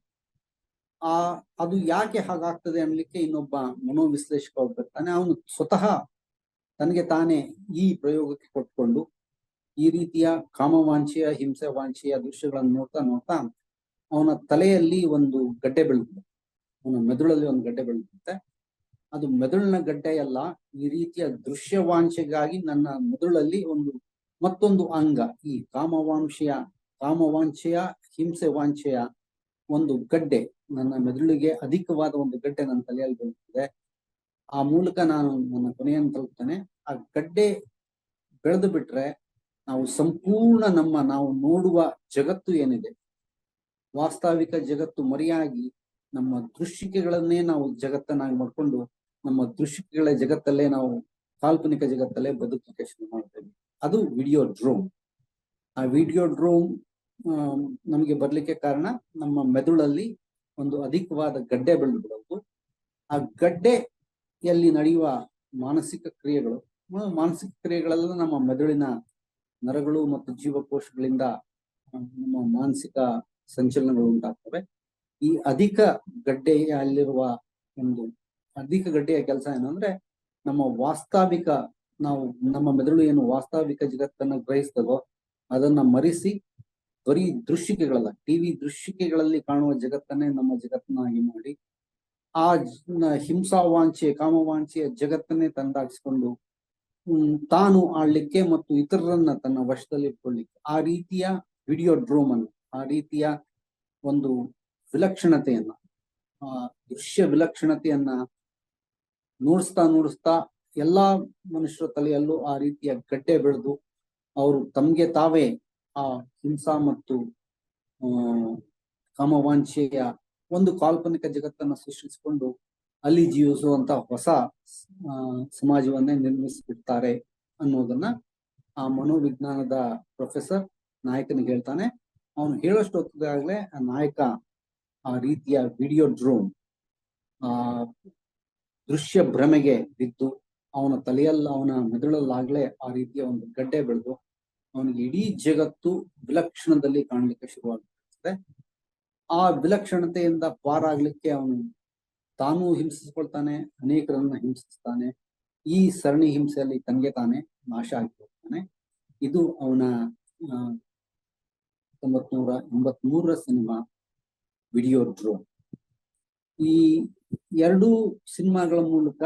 ಆ, ಅದು ಯಾಕೆ ಹಾಗಾಗ್ತದೆ ಅನ್ಲಿಕ್ಕೆ ಇನ್ನೊಬ್ಬ ಮನೋವಿಶ್ಲೇಷಕ ಒಬ್ಬ ಬರ್ತಾನೆ ಅವನು ಸ್ವತಃ ತನಗೆ ತಾನೇ ಈ ಪ್ರಯೋಗಕ್ಕೆ ಕೊಟ್ಕೊಂಡು ಈ ರೀತಿಯ ಕಾಮವಾಂಛೆಯ ಹಿಂಸೆ ವಾಂಛೆಯ ದೃಶ್ಯಗಳನ್ನು ನೋಡ್ತಾ ನೋಡ್ತಾ ಅವನ ತಲೆಯಲ್ಲಿ ಒಂದು ಗಡ್ಡೆ ಬೆಳೆದಿದೆ. ಅವನ ಮೆದುಳಲ್ಲಿ ಒಂದು ಗಡ್ಡೆ ಬೆಳೆದಿರುತ್ತೆ ಅದು ಮೆದುಳಿನ ಗಡ್ಡೆಯಲ್ಲ, ಈ ರೀತಿಯ ದೃಶ್ಯವಾಂಶೆಗಾಗಿ ನನ್ನ ಮೆದುಳಲ್ಲಿ ಒಂದು ಮತ್ತೊಂದು ಅಂಗ, ಈ ಕಾಮವಾಂಶೆಯ ಕಾಮವಾಂಛೆಯ ಹಿಂಸೆ ವಾಂಛೆಯ ಒಂದು ಗಡ್ಡೆ, ನನ್ನ ಮೆದುಳಿಗೆ ಅಧಿಕವಾದ ಒಂದು ಗಡ್ಡೆ ನನ್ನ ತಲೆಯಲ್ಲಿ ಬೆಳೆದಿದೆ ಆ ಮೂಲಕ ನಾನು ನನ್ನ ಕೊನೆಯನ್ನು ತಲುಪ್ತೇನೆ. ಆ ಗಡ್ಡೆ ಬೆಳೆದು ಬಿಟ್ರೆ ನಾವು ಸಂಪೂರ್ಣ ನಮ್ಮ, ನಾವು ನೋಡುವ ಜಗತ್ತು ಏನಿದೆ? ವಾಸ್ತವಿಕ ಜಗತ್ತು ಮರೆಯಾಗಿ ನಮ್ಮ ದೃಶ್ಯಿಕೆಗಳನ್ನೇ ನಾವು ಜಗತ್ತನ್ನಾಗಿ ಮಾಡ್ಕೊಂಡು ನಮ್ಮ ದೃಶ್ಯಗಳ ಜಗತ್ತಲ್ಲೇ ನಾವು ಕಾಲ್ಪನಿಕ ಜಗತ್ತಲ್ಲೇ ಬದುಕಲಿಕ್ಕೆ ಶುರು ಮಾಡ್ತೇವೆ. ಅದು ವಿಡಿಯೋ ಡ್ರೋಮ್ ಆ ವಿಡಿಯೋ ಡ್ರೋಮ್ ನಮಗೆ ಬರ್ಲಿಕ್ಕೆ ಕಾರಣ ನಮ್ಮ ಮೆದುಳಲ್ಲಿ ಒಂದು ಅಧಿಕವಾದ ಗಡ್ಡೆ ಬೆಳೆದು ಬಿಡೋದು ಆ ಗಡ್ಡೆಯಲ್ಲಿ ನಡೆಯುವ ಮಾನಸಿಕ ಕ್ರಿಯೆಗಳು ಮಾನಸಿಕ ಕ್ರಿಯೆಗಳೆಲ್ಲ ನಮ್ಮ ಮೆದುಳಿನ ನರಗಳು ಮತ್ತು ಜೀವಕೋಶಗಳಿಂದ ನಮ್ಮ ಮಾನಸಿಕ ಸಂಚಲನಗಳು ಉಂಟಾಗ್ತವೆ. ಈ ಅಧಿಕ ಗಡ್ಡೆಯಲ್ಲಿರುವ ಒಂದು ಅಧಿಕ ಗಡ್ಡೆಯ ಕೆಲಸ ಏನಂದ್ರೆ ನಮ್ಮ ವಾಸ್ತವಿಕ ನಾವು ನಮ್ಮ ಮೆದುಳು ಏನು ವಾಸ್ತವಿಕ ಜಗತ್ತನ್ನ ಗ್ರಹಿಸ್ತದೋ ಅದನ್ನ ಮರೆಸಿ ಬರೀ ದೃಶ್ಯಿಕೆಗಳಲ್ಲ ಟಿವಿ ದೃಶ್ಯಿಕೆಗಳಲ್ಲಿ ಕಾಣುವ ಜಗತ್ತನ್ನೇ ನಮ್ಮ ಜಗತ್ತನ್ನಾಗಿ ಮಾಡಿ ಆ ಹಿಂಸಾ ಹಿಂಸಾವಾಂಛೆ ಕಾಮವಾಂಛೆಯ ಜಗತ್ತನ್ನೇ ತಂದಾಗಿಸ್ಕೊಂಡು ತಾನು ಆಡ್ಲಿಕ್ಕೆ ಮತ್ತು ಇತರರನ್ನ ತನ್ನ ವಶದಲ್ಲಿ ಇಟ್ಕೊಳ್ಳಿಕ್ಕೆ ಆ ರೀತಿಯ ವಿಡಿಯೋ ಡ್ರೋಮ್ ಅನ್ನು ಆ ರೀತಿಯ ಒಂದು ವಿಲಕ್ಷಣತೆಯನ್ನ, ಆ ದೃಶ್ಯ ವಿಲಕ್ಷಣತೆಯನ್ನ ನೋಡಿಸ್ತಾ ನೋಡಿಸ್ತಾ ಎಲ್ಲಾ ಮನುಷ್ಯರ ತಲೆಯಲ್ಲೂ ಆ ರೀತಿಯ ಗಡ್ಡೆ ಬೆಳೆದು ಅವರು ತಮ್ಗೆ ತಾವೇ ಆ ಹಿಂಸಾ ಮತ್ತು ಕಾಮವಾಂಛೆಯ ಒಂದು ಕಾಲ್ಪನಿಕ ಜಗತ್ತನ್ನ ಸೃಷ್ಟಿಸಿಕೊಂಡು ಅಲ್ಲಿ ಜೀವಿಸುವಂತ ಹೊಸ ಸಮಾಜವನ್ನೇ ನಿರ್ಮಿಸಿಬಿಡ್ತಾರೆ ಅನ್ನೋದನ್ನ ಆ ಮನೋವಿಜ್ಞಾನದ ಪ್ರೊಫೆಸರ್ ನಾಯಕನಿಗೆ ಹೇಳ್ತಾನೆ. ಅವನು ಹೇಳೋಷ್ಟು ಹೊತ್ತಿಗಾಗ್ಲೇ ಆ ನಾಯಕ ಆ ರೀತಿಯ ವಿಡಿಯೋ ಡ್ರೋನ್, ಆ ದೃಶ್ಯ ಭ್ರಮೆಗೆ ಬಿದ್ದು ಅವನ ತಲೆಯಲ್ಲ, ಅವನ ಮೆದುಳಲ್ಲಾಗ್ಲೇ ಆ ರೀತಿಯ ಒಂದು ಗಡ್ಡೆ ಬೆಳೆದು ಅವನಿಗೆ ಇಡೀ ಜಗತ್ತು ವಿಲಕ್ಷಣದಲ್ಲಿ ಕಾಣಲಿಕ್ಕೆ ಶುರುವಾಗ್ತದೆ ಆ ವಿಲಕ್ಷಣತೆಯಿಂದ ಪಾರಾಗ್ಲಿಕ್ಕೆ ಅವನು ತಾನೂ ಹಿಂಸಿಸ್ಕೊಳ್ತಾನೆ, ಅನೇಕರನ್ನ ಹಿಂಸಿಸ್ತಾನೆ, ಈ ಸರಣಿ ಹಿಂಸೆಯಲ್ಲಿ ತನಗೆ ತಾನೇ ನಾಶ ಆಗಿರ್ತಾನೆ ಇದು ಅವನ ಹತ್ತೊಂಬತ್ ನೂರ ಎಂಬತ್ ಮೂರರ ಸಿನಿಮಾ ವಿಡಿಯೋ ಡ್ರೋನ್. ಈ ಎರಡು ಸಿನಿಮಾಗಳ ಮೂಲಕ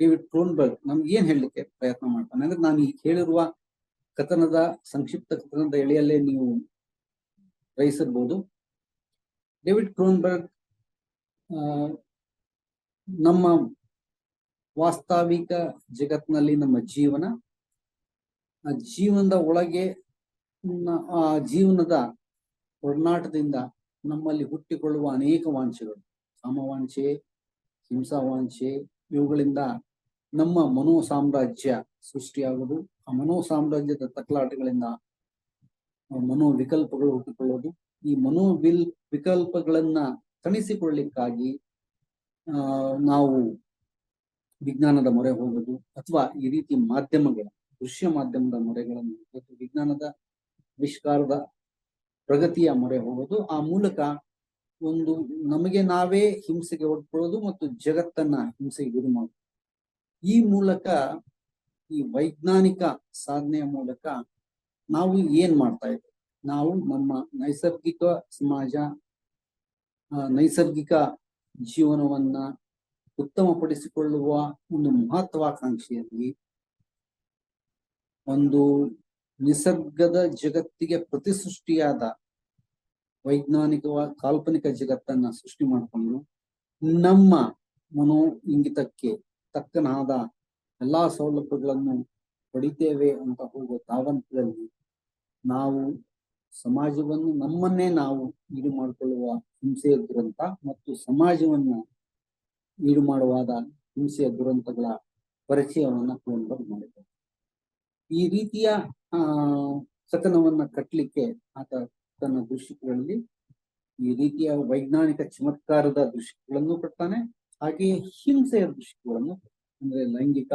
ಡೇವಿಡ್ ಕ್ರೋನ್ಬರ್ಗ್ ನಮ್ಗೆ ಏನ್ ಹೇಳಲಿಕ್ಕೆ ಪ್ರಯತ್ನ ಮಾಡ್ತಾನೆ? ಅಂದ್ರೆ ನಾನು ಈಗ ಹೇಳಿರುವ ಕಥನದ, ಸಂಕ್ಷಿಪ್ತ ಕಥನದ ಎಳೆಯಲ್ಲೇ ನೀವು ಗ್ರಹಿಸಿರ್ಬೋದು ಡೇವಿಡ್ ಕ್ರೋನ್ಬರ್ಗ್ ನಮ್ಮ ವಾಸ್ತವಿಕ ಜಗತ್ನಲ್ಲಿ ನಮ್ಮ ಜೀವನ, ಆ ಜೀವನದ ಒಳಗೆ, ಆ ಜೀವನದ ಒಡನಾಟದಿಂದ ನಮ್ಮಲ್ಲಿ ಹುಟ್ಟಿಕೊಳ್ಳುವ ಅನೇಕ ವಾಂಛೆಗಳು. ಕಾಮವಾಂಛೆ ಹಿಂಸಾವಾಂಛೆ, ಇವುಗಳಿಂದ ನಮ್ಮ ಮನೋ ಸಾಮ್ರಾಜ್ಯ ಸೃಷ್ಟಿಯಾಗುವುದು. ಆ ಮನೋ ಸಾಮ್ರಾಜ್ಯದ ತಕ್ಕಲಾಟಗಳಿಂದ ಆ ಮನೋ ವಿಕಲ್ಪಗಳು ಹುಟ್ಟಿಕೊಳ್ಳೋದು ಈ ಮನೋ ವಿಲ್ ವಿಕಲ್ಪಗಳನ್ನ ತಣಿಸಿಕೊಳ್ಳಲಿಕ್ಕಾಗಿ ನಾವು ವಿಜ್ಞಾನದ ಮೊರೆ ಹೋಗೋದು ಅಥವಾ ಈ ರೀತಿ ಮಾಧ್ಯಮಗಳ, ದೃಶ್ಯ ಮಾಧ್ಯಮದ ಮೊರೆಗಳನ್ನು, ವಿಜ್ಞಾನದ ಆವಿಷ್ಕಾರದ ಪ್ರಗತಿಯ ಮೊರೆ ಹೋಗೋದು. ಆ ಮೂಲಕ ಒಂದು ನಮಗೆ ನಾವೇ ಹಿಂಸೆಗೆ ಒಡ್ಕೊಳ್ಳೋದು ಮತ್ತು ಜಗತ್ತನ್ನ ಹಿಂಸೆಗೆ ಗುರಿ ಮಾಡೋದು. ಈ ಮೂಲಕ ಈ ವೈಜ್ಞಾನಿಕ ಸಾಧನೆಯ ಮೂಲಕ ನಾವು ಏನ್ ಮಾಡ್ತಾ ಇದ್ದೇವೆ ನಾವು ನಮ್ಮ ನೈಸರ್ಗಿಕ ಸಮಾಜ ನೈಸರ್ಗಿಕ ಜೀವನವನ್ನ ಉತ್ತಮಪಡಿಸಿಕೊಳ್ಳುವ ಒಂದು ಮಹತ್ವಾಕಾಂಕ್ಷೆಯಲ್ಲಿ ಒಂದು ನಿಸರ್ಗದ ಜಗತ್ತಿಗೆ ಪ್ರತಿ ಸೃಷ್ಟಿಯಾದ ವೈಜ್ಞಾನಿಕವಾದ ಕಾಲ್ಪನಿಕ ಜಗತ್ತನ್ನ ಸೃಷ್ಟಿ ಮಾಡಿಕೊಂಡು ನಮ್ಮ ಮನೋ ಇಂಗಿತಕ್ಕೆ ತಕ್ಕನಾದ ಎಲ್ಲಾ ಸೌಲಭ್ಯಗಳನ್ನು ಪಡಿತೇವೆ ಅಂತ ಹೋಗುವ ತಾವಂತದಲ್ಲಿ ನಾವು ಸಮಾಜವನ್ನು ನಮ್ಮನ್ನೇ ನಾವು ಈಡು ಮಾಡಿಕೊಳ್ಳುವ ಹಿಂಸೆಯ ದುರಂತ ಮತ್ತು ಸಮಾಜವನ್ನು ಈಡು ಮಾಡುವಾದ ಹಿಂಸೆಯ ದುರಂತಗಳ ಪರಿಚಯವನ್ನು ಮಾಡಿದ್ದೇವೆ. ಈ ರೀತಿಯ ಆ ಕಟ್ಟಲಿಕ್ಕೆ ಆತ ತನ್ನ ದೃಶ್ಯಗಳಲ್ಲಿ ಈ ರೀತಿಯ ವೈಜ್ಞಾನಿಕ ಚಮತ್ಕಾರದ ದೃಶ್ಯಗಳನ್ನು ಕೊಡ್ತಾನೆ. ಹಾಗೆಯೇ ಹಿಂಸೆಯ ದೃಶ್ಯಗಳನ್ನು ಅಂದ್ರೆ ಲೈಂಗಿಕ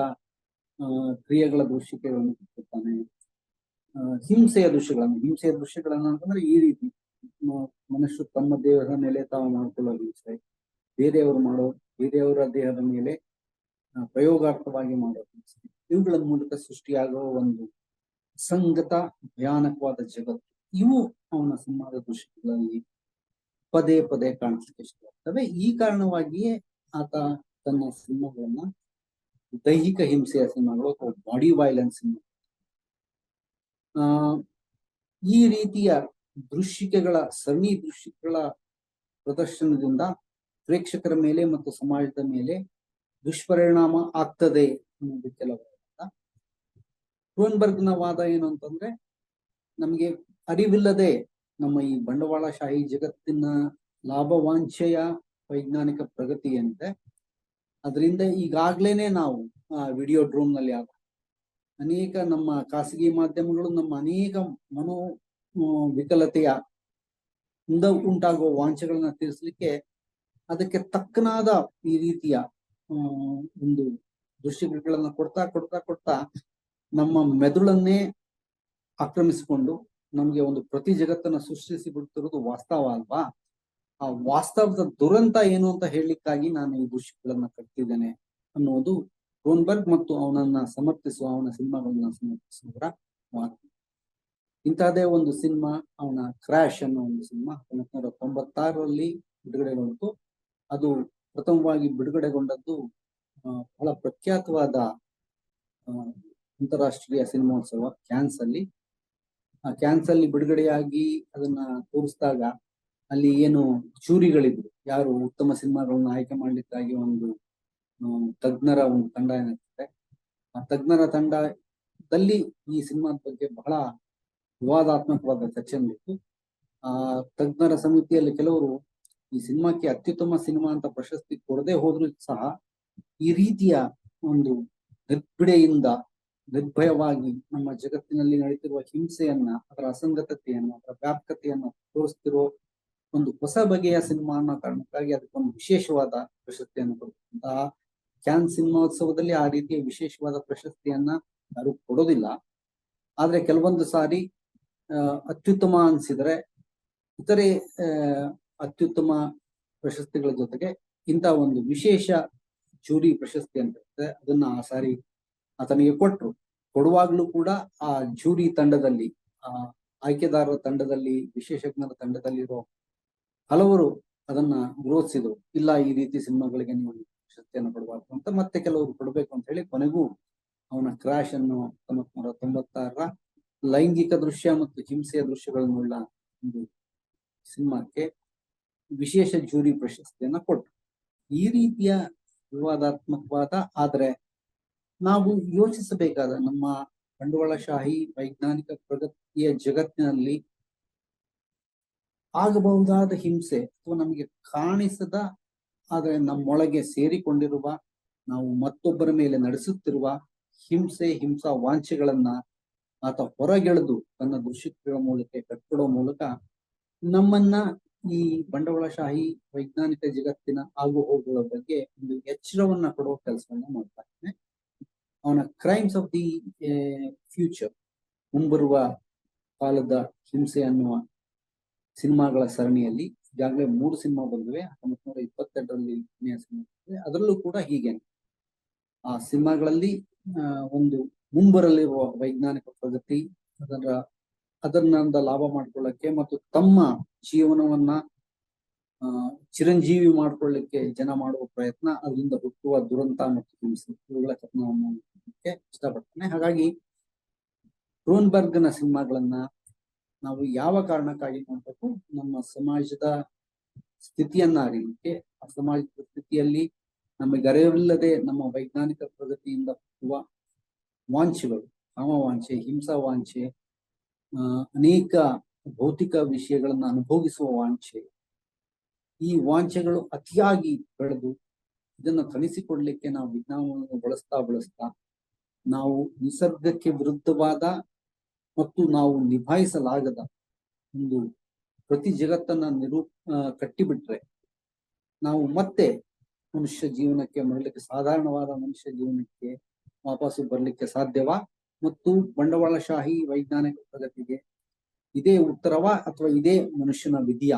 ಕ್ರಿಯೆಗಳ ದೃಶ್ಯಗಳನ್ನು ಕೊಡ್ತಾನೆ. ಹಿಂಸೆಯ ದೃಶ್ಯಗಳನ್ನು ಹಿಂಸೆಯ ದೃಶ್ಯಗಳನ್ನು ಅಂತಂದ್ರೆ ಈ ರೀತಿ ಮನುಷ್ಯರು ತಮ್ಮ ದೇಹದ ಮೇಲೆ ತಾವು ಮಾಡಿಕೊಳ್ಳೋ ಹಿಂಸೆ. ಬೇರೆಯವರು ಮಾಡೋ, ಬೇರೆಯವರ ದೇಹದ ಮೇಲೆ ಪ್ರಯೋಗಾರ್ಥವಾಗಿ ಮಾಡೋ ಹಿಂಸೆ. ಇವುಗಳ ಮೂಲಕ ಸೃಷ್ಟಿಯಾಗುವ ಒಂದು ಸಂಗತ ಭಯಾನಕವಾದ ಜಗತ್ತು. ಇವು ಅವನ ಸಿನಿಮಾದ ದೃಶ್ಯಗಳಲ್ಲಿ ಪದೇ ಪದೇ ಕಾಣಿಸ್ಲಿಕ್ಕೆ ಶುರುವಾಗ್ತವೆ. ಈ ಕಾರಣವಾಗಿಯೇ ಆತ ತನ್ನ ಸಿನಿಮಾಗಳನ್ನ, ದೈಹಿಕ ಹಿಂಸೆಯ ಸಿನಿಮಾಗಳು ಅಥವಾ ಬಾಡಿ ವೈಲೆನ್ಸ್ ಸಿನಿಮಾ ಈ ರೀತಿಯ ದೃಶ್ಯಿಕೆಗಳ, ಸರಣಿ ದೃಶ್ಯಗಳ ಪ್ರದರ್ಶನದಿಂದ ಪ್ರೇಕ್ಷಕರ ಮೇಲೆ ಮತ್ತು ಸಮಾಜದ ಮೇಲೆ ದುಷ್ಪರಿಣಾಮ ಆಗ್ತದೆ ಅನ್ನೋದು ಕೆಲವರ ವಾದ. ನ ವಾದ ಏನು ಅಂತಂದ್ರೆ, ನಮಗೆ ಅರಿವಿಲ್ಲದೆ ನಮ್ಮ ಈ ಬಂಡವಾಳಶಾಹಿ ಜಗತ್ತಿನ ಲಾಭವಾಂಛೆಯ ವೈಜ್ಞಾನಿಕ ಪ್ರಗತಿ ಏನಿದೆ, ಅದರಿಂದ ಈಗಾಗ್ಲೇನೆ ನಾವು ವಿಡಿಯೋ ಡ್ರೋನ್ನಲ್ಲಿ ಆಗ ಅನೇಕ ನಮ್ಮ ಖಾಸಗಿ ಮಾಧ್ಯಮಗಳು ನಮ್ಮ ಅನೇಕ ಮನೋ ವಿಕಲತೆಯ ಉಂಟಾಗುವ ವಾಂಛೆಗಳನ್ನ ತಿಳಿಸ್ಲಿಕ್ಕೆ ಅದಕ್ಕೆ ತಕ್ಕನಾದ ಈ ರೀತಿಯ ಒಂದು ದೃಶ್ಯಗಳನ್ನ ಕೊಡ್ತಾ ಕೊಡ್ತಾ ಕೊಡ್ತಾ ನಮ್ಮ ಮೆದುಳನ್ನೇ ಆಕ್ರಮಿಸಿಕೊಂಡು ನಮಗೆ ಒಂದು ಪ್ರತಿ ಜಗತ್ತನ್ನ ಸೃಷ್ಟಿಸಿ ಬಿಡ್ತಿರೋದು ವಾಸ್ತವ ಅಲ್ವಾ? ಆ ವಾಸ್ತವದ ದುರಂತ ಏನು ಅಂತ ಹೇಳಲಿಕ್ಕಾಗಿ ನಾನು ಈ ದೃಶ್ಯಗಳನ್ನ ಕಟ್ತಿದ್ದೇನೆ ಅನ್ನೋದು ರೋನ್ಬರ್ಗ್ ಮತ್ತು ಅವನನ್ನ ಸಮರ್ಥಿಸುವ, ಅವನ ಸಿನಿಮಾಗಳನ್ನ ಸಮರ್ಥಿಸುವವರ ಮಾತು. ಇಂತಹದೇ ಒಂದು ಸಿನಿಮಾ, ಅವನ ಕ್ರಾಶ್ ಅನ್ನೋ ಒಂದು ಸಿನಿಮಾ ಹತ್ತೊಂಬತ್ ನೂರ ತೊಂಬತ್ತಾರರಲ್ಲಿ ಬಿಡುಗಡೆಗೊಂಡು ಅದು ಪ್ರಥಮವಾಗಿ ಬಿಡುಗಡೆಗೊಂಡದ್ದು ಬಹಳ ಪ್ರಖ್ಯಾತವಾದ ಅಂತಾರಾಷ್ಟ್ರೀಯ ಸಿನಿಮೋತ್ಸವ ಕ್ಯಾನ್ಸ್ ಅಲ್ಲಿ ಆ ಕ್ಯಾನ್ಸ್ ಅಲ್ಲಿ ಬಿಡುಗಡೆಯಾಗಿ ಅದನ್ನ ತೋರಿಸಿದಾಗ ಅಲ್ಲಿ ಏನು ಚೂರಿಗಳಿದ್ರು ಯಾರು ಉತ್ತಮ ಸಿನಿಮಾಗಳನ್ನು ಆಯ್ಕೆ ಮಾಡಲಿಕ್ಕಾಗಿ ಒಂದು ತಜ್ಞರ ಒಂದು ತಂಡ ಏನಿರ್ತದೆ ಆ ತಜ್ಞರ ತಂಡದಲ್ಲಿ ಈ ಸಿನಿಮಾದ ಬಗ್ಗೆ ಬಹಳ ವಿವಾದಾತ್ಮಕವಾದ ಚರ್ಚೆ ನಡೀತು ಆ ತಜ್ಞರ ಸಮಿತಿಯಲ್ಲಿ ಕೆಲವರು ಈ ಸಿನಿಮಾಕ್ಕೆ ಅತ್ಯುತ್ತಮ ಸಿನಿಮಾ ಅಂತ ಪ್ರಶಸ್ತಿ ಕೊಡದೆ ಹೋದ್ರು ಸಹ ಈ ರೀತಿಯ ಒಂದು ನಿರ್ಭಿಡೆಯಿಂದ ನಿರ್ಭಯವಾಗಿ ನಮ್ಮ ಜಗತ್ತಿನಲ್ಲಿ ನಡೀತಿರುವ ಹಿಂಸೆಯನ್ನ, ಅದರ ಅಸಂಗತತೆಯನ್ನು, ಅದರ ವ್ಯಾಪಕತೆಯನ್ನು ತೋರಿಸ್ತಿರೋ ಒಂದು ಹೊಸ ಬಗೆಯ ಸಿನಿಮಾ ಅನ್ನೋ ಕಾರಣಕ್ಕಾಗಿ ಅದಕ್ಕೊಂದು ವಿಶೇಷವಾದ ಪ್ರಶಸ್ತಿಯನ್ನು ಕೊಡುವಂತಹ ಕ್ಯಾನ್ ಸಿನಿಮೋತ್ಸವದಲ್ಲಿ ಆ ರೀತಿಯ ವಿಶೇಷವಾದ ಪ್ರಶಸ್ತಿಯನ್ನ ಯಾರು ಕೊಡೋದಿಲ್ಲ. ಆದ್ರೆ ಕೆಲವೊಂದು ಸಾರಿ ಅತ್ಯುತ್ತಮ ಅನ್ಸಿದ್ರೆ ಇತರೆ ಅತ್ಯುತ್ತಮ ಪ್ರಶಸ್ತಿಗಳ ಜೊತೆಗೆ ಇಂಥ ಒಂದು ವಿಶೇಷ ಜೂರಿ ಪ್ರಶಸ್ತಿ ಅಂತ ಇರುತ್ತೆ. ಅದನ್ನ ಆ ಸಾರಿ ಆತನಿಗೆ ಕೊಟ್ರು. ಕೊಡುವಾಗ್ಲೂ ಕೂಡ ಆ ಜೂರಿ ತಂಡದಲ್ಲಿ, ಆ ಆಯ್ಕೆದಾರರ ತಂಡದಲ್ಲಿ, ವಿಶೇಷಜ್ಞರ ತಂಡದಲ್ಲಿರೋ ಹಲವರು ಅದನ್ನ ವಿರೋಧಿಸಿದ್ರು. ಇಲ್ಲ, ಈ ರೀತಿ ಸಿನಿಮಾಗಳಿಗೆ ನೀವು ಪ್ರಶಸ್ತಿಯನ್ನು ಕೊಡಬಾರ್ದು ಅಂತ ಮತ್ತೆ ಕೆಲವರು ಕೊಡಬೇಕು ಅಂತ ಹೇಳಿ ಕೊನೆಗೂ ಅವನ ಕ್ರಾಶ್ ಅನ್ನು ಹತ್ತೊಂಬತ್ ನೂರ ತೊಂಬತ್ತಾರರ ಲೈಂಗಿಕ ದೃಶ್ಯ ಮತ್ತು ಹಿಂಸೆಯ ದೃಶ್ಯಗಳನ್ನುಳ್ಳ ಒಂದು ಸಿನಿಮಾಕ್ಕೆ ವಿಶೇಷ ಜೂರಿ ಪ್ರಶಸ್ತಿಯನ್ನ ಕೊಟ್ಟರು ಈ ರೀತಿಯ ವಿವಾದಾತ್ಮಕವಾದ, ಆದ್ರೆ ನಾವು ಯೋಚಿಸಬೇಕಾದ ನಮ್ಮ ಬಂಡವಾಳಶಾಹಿ ವೈಜ್ಞಾನಿಕ ಪ್ರಗತಿಯ ಜಗತ್ತಿನಲ್ಲಿ ಆಗಬಹುದಾದ ಹಿಂಸೆ ಅಥವಾ ನಮಗೆ ಕಾಣಿಸದ ಆದರೆ ನಮ್ಮೊಳಗೆ ಸೇರಿಕೊಂಡಿರುವ, ನಾವು ಮತ್ತೊಬ್ಬರ ಮೇಲೆ ನಡೆಸುತ್ತಿರುವ ಹಿಂಸೆ, ಹಿಂಸಾ ವಾಂಛೆಗಳನ್ನ ಆತ ಹೊರಗೆಳೆದು ತನ್ನ ದೃಶ್ಯಗಳ ಮೂಲಕ ಕಟ್ಕೊಡೋ ಮೂಲಕ ನಮ್ಮನ್ನ ಈ ಬಂಡವಾಳಶಾಹಿ ವೈಜ್ಞಾನಿಕ ಜಗತ್ತಿನ ಆಗು ಹೋಗುಗಳ ಬಗ್ಗೆ ಒಂದು ಎಚ್ಚರವನ್ನ ಕೊಡುವ ಕೆಲಸವನ್ನ ಮಾಡ್ತಾ ಇದ್ದಾನೆ. ಅವನ ಕ್ರೈಮ್ಸ್ ಆಫ್ ದಿ ಫ್ಯೂಚರ್ ಮುಂಬರುವ ಕಾಲದ ಹಿಂಸೆ ಅನ್ನುವ ಸಿನಿಮಾಗಳ ಸರಣಿಯಲ್ಲಿ ಈಗಾಗಲೇ ಮೂರು ಸಿನಿಮಾ ಬಂದಿವೆ. ಹತ್ತೊಂಬತ್ ನೂರ ಇಪ್ಪತ್ತೆರಡರಲ್ಲಿ. ಅದರಲ್ಲೂ ಕೂಡ ಹೀಗೆ. ಆ ಸಿನಿಮಾಗಳಲ್ಲಿ ಒಂದು ಮುಂಬರಲಿರುವ ವೈಜ್ಞಾನಿಕ ಪ್ರಗತಿ, ಅದರ ಅದರಿಂದ ಲಾಭ ಮಾಡ್ಕೊಳ್ಳಕ್ಕೆ ಮತ್ತು ತಮ್ಮ ಜೀವನವನ್ನ ಚಿರಂಜೀವಿ ಮಾಡ್ಕೊಳ್ಳಿಕ್ಕೆ ಜನ ಮಾಡುವ ಪ್ರಯತ್ನ, ಅದರಿಂದ ಹುಟ್ಟುವ ದುರಂತ ಮತ್ತು ಹಿಂಸೆ. ಇವುಗಳ ಕಥನವನ್ನು ಇಷ್ಟಪಡ್ತೇನೆ. ಹಾಗಾಗಿ ರೋನ್ಬರ್ಗ್ನ ಸಿನಿಮಾಗಳನ್ನ ನಾವು ಯಾವ ಕಾರಣಕ್ಕಾಗಿ ನೋಡ್ಬೇಕು? ನಮ್ಮ ಸಮಾಜದ ಸ್ಥಿತಿಯನ್ನ ಅರಿಲಿಕ್ಕೆ ಆ ಸಮಾಜದ ಸ್ಥಿತಿಯಲ್ಲಿ ನಮಗೆ ಅರಿವಿಲ್ಲದೆ ನಮ್ಮ ವೈಜ್ಞಾನಿಕ ಪ್ರಗತಿಯಿಂದ ಹುಟ್ಟುವ ವಾಂಛೆಗಳು, ಕಾಮವಾಂಛೆ ಹಿಂಸಾ ವಾಂಛೆ ಅನೇಕ ಭೌತಿಕ ವಿಷಯಗಳನ್ನ ಅನುಭವಿಸುವ ವಾಂಛೆ, ಈ ವಾಂಛೆಗಳು ಅತಿಯಾಗಿ ಬೆಳೆದು ಇದನ್ನ ತಣಿಸಿಕೊಡ್ಲಿಕ್ಕೆ ನಾವು ವಿಜ್ಞಾನವನ್ನು ಬಳಸ್ತಾ ಬಳಸ್ತಾ ನಾವು ನಿಸರ್ಗಕ್ಕೆ ವಿರುದ್ಧವಾದ ಮತ್ತು ನಾವು ನಿಭಾಯಿಸಲಾಗದ ಒಂದು ಪ್ರತಿ ಜಗತ್ತನ್ನ ನಿರೂ ಕಟ್ಟಿಬಿಟ್ರೆ ನಾವು ಮತ್ತೆ ಮನುಷ್ಯ ಜೀವನಕ್ಕೆ ಮರಲಿಕ್ಕೆ ಸಾಧಾರಣವಾದ ಮನುಷ್ಯ ಜೀವನಕ್ಕೆ ವಾಪಸ್ಸು ಬರಲಿಕ್ಕೆ ಸಾಧ್ಯವಾ? ಮತ್ತು ಬಂಡವಾಳಶಾಹಿ ವೈಜ್ಞಾನಿಕ ಪ್ರಗತಿಗೆ ಇದೇ ಉತ್ತರವಾ ಅಥವಾ ಇದೇ ಮನುಷ್ಯನ ವಿಧಿಯ?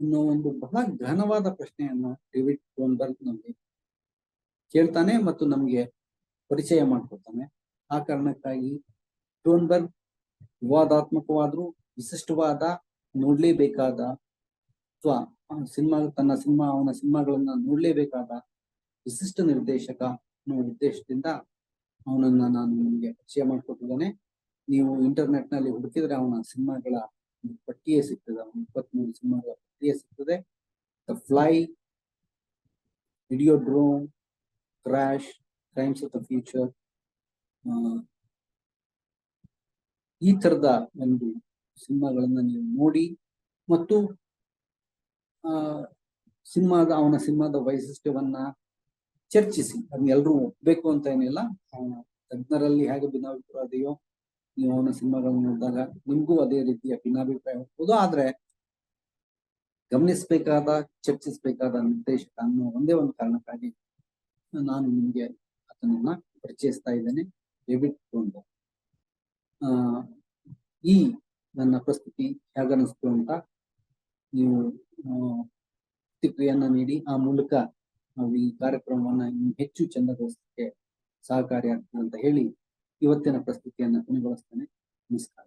ಅನ್ನೋ ಒಂದು ಬಹಳ ಘನವಾದ ಪ್ರಶ್ನೆಯನ್ನ ಡೇವಿಡ್ ಕೋನ್ಬರ್ಗ್ ನಮಗೆ ಕೇಳ್ತಾನೆ ಮತ್ತು ನಮಗೆ ಪರಿಚಯ ಮಾಡ್ಕೊತಾನೆ ಆ ಕಾರಣಕ್ಕಾಗಿ ರೋನ್ಬರ್ಗ್ ವಿವಾದಾತ್ಮಕವಾದ್ರೂ ವಿಶಿಷ್ಟವಾದ ನೋಡ್ಲೇಬೇಕಾದ ಅಥವಾ ಸಿನಿಮಾ, ತನ್ನ ಸಿನಿಮಾ, ಅವನ ಸಿನಿಮಾಗಳನ್ನ ನೋಡ್ಲೇಬೇಕಾದ ವಿಶಿಷ್ಟ ನಿರ್ದೇಶಕ ಅನ್ನೋ ಉದ್ದೇಶದಿಂದ ಅವನನ್ನ ನಾನು ನಿಮಗೆ ಪರಿಚಯ ಮಾಡಿಕೊಟ್ಟಿದ್ದೇನೆ. ನೀವು ಇಂಟರ್ನೆಟ್ನಲ್ಲಿ ಹುಡುಕಿದ್ರೆ ಅವನ ಸಿನಿಮಾಗಳ ಪಟ್ಟಿಯೇ ಸಿಗ್ತದೆ. ಅವನ ಇಪ್ಪತ್ಮೂರು ಸಿನಿಮಾಗಳ ಪಟ್ಟಿಯೇ ಸಿಗ್ತದೆ. The fly, video drone crash crimes of the future ಈ ತರದ ಒಂದು ಸಿನಿಮಾಗಳನ್ನ ನೀವು ನೋಡಿ ಮತ್ತು ಸಿನಿಮಾದ, ಅವನ ಸಿನಿಮಾದ ವೈಶಿಷ್ಟ್ಯವನ್ನ ಚರ್ಚಿಸಿ. ಅದನ್ನ ಎಲ್ಲರೂ ಒಪ್ಬೇಕು ಅಂತ ಏನಿಲ್ಲ. ಅವನ ತಜ್ಞರಲ್ಲಿ ಹೇಗೆ ಭಿನ್ನಾಭಿಪ್ರಾಯ ಇದೆಯೋ, ನೀವು ಅವನ ಸಿನಿಮಾಗಳನ್ನ ನೋಡಿದಾಗ ನಿಮಗೂ ಅದೇ ರೀತಿಯ ಭಿನ್ನಾಭಿಪ್ರಾಯ ಹೋಗ್ಬೋದು ಆದ್ರೆ, ಗಮನಿಸಬೇಕಾದ, ಚರ್ಚಿಸಬೇಕಾದ ನಿರ್ದೇಶಕ ಅನ್ನೋ ಒಂದೇ ಒಂದು ಕಾರಣಕ್ಕಾಗಿ ನಾನು ನಿಮ್ಗೆ ಆತನನ್ನ ಪರಿಚಯಿಸ್ತಾ ಇದ್ದೇನೆ. ಡೇವಿಡ್ ರೋನ್ಬರ್ಗ್ ಈ ನನ್ನ ಪ್ರಸ್ತುತಿ ಹೇಗನಿಸ್ತು ಅಂತ ನೀವು ಪ್ರತಿಕ್ರಿಯೆಯನ್ನ ನೀಡಿ. ಆ ಮೂಲಕ ನಾವು ಈ ಕಾರ್ಯಕ್ರಮವನ್ನ ಇನ್ನು ಹೆಚ್ಚು ಚಂದಗೊಳಿಸಲಿಕ್ಕೆ ಸಹಕಾರಿಯಾಗ್ತದೆ ಅಂತ ಹೇಳಿ ಇವತ್ತಿನ ಪ್ರಸ್ತುತಿಯನ್ನ ಕೊನೆಗೊಳಿಸ್ತೇನೆ. ನಮಸ್ಕಾರ.